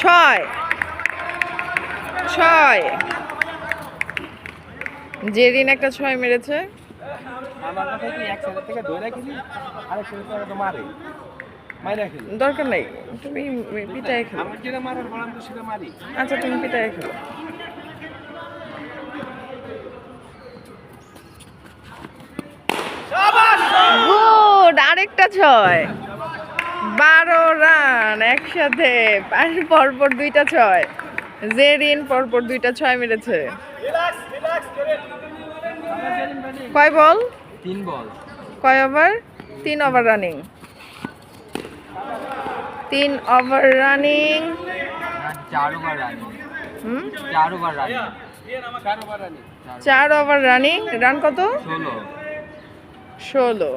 ছয়। ছয়। জেরিন একটা ছয় মেরেছে। দরকার নাই। তুমি পিটায় খেলো। আচ্ছা তুমি পিটায় খেলো। গুড! আরেকটা ছয়। বারো রান। একসাথে। পরপর দুইটা ছয়। জেরিন পরপর দুইটা ছয় মেরেছে। কয় বল? তিন বল। কয় ওভার? তিন ওভার রানিং। তিন ওভার রানিং। চার ওভার চার ওভার রানি। চার ওভার রানি। চার ওভার রানিং। রান কত? ষোলো। ষোলো।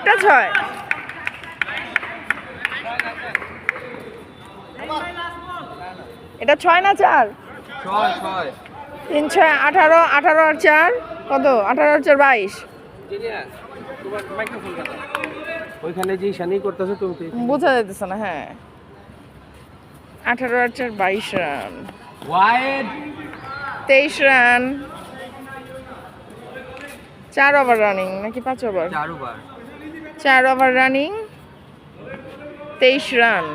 আরেকটা ছয়। এটা ছয় না চার? ছয় ছয়। তিন ছয় আঠারো আঠারো আর চার কত? আঠারো আর চার বাইশ। ওইখানে যে শানি করতেছে তুমি বোঝা যাইতেছে না হ্যাঁ। আঠারো আর চার বাইশ রান। তেইশ রান। চার ওভার রানিং নাকি পাঁচ ওভার? চার ওভার। চার ওভার রানিং তেইশ রান।